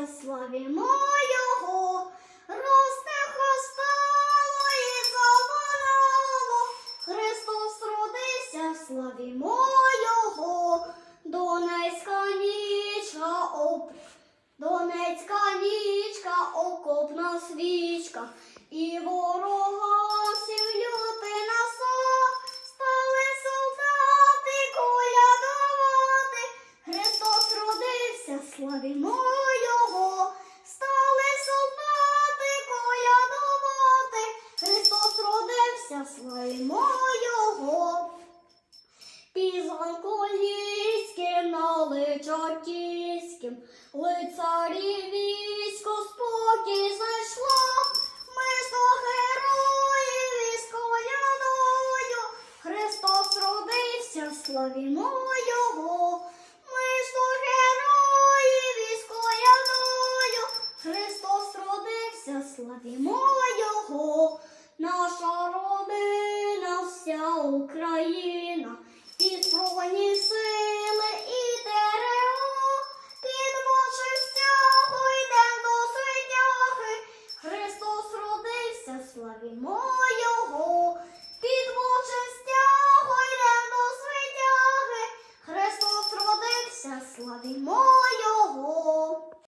Благословимо його, росте хосталої зованого, Христос родився, славімо його, Донецька нічка оп, Донецька нічка, окопна свічка. І ворога всім люти на стали солдати Христос родився, славімо. Славімо Його. Пізанку ліським на личаківським, лицарі військо спокій знайшло. Ми ж до героїв військовою, Христос родився, славімо Його. Ми ж до героїв військовою, Христос родився, славімо Його. Наша Славімо його.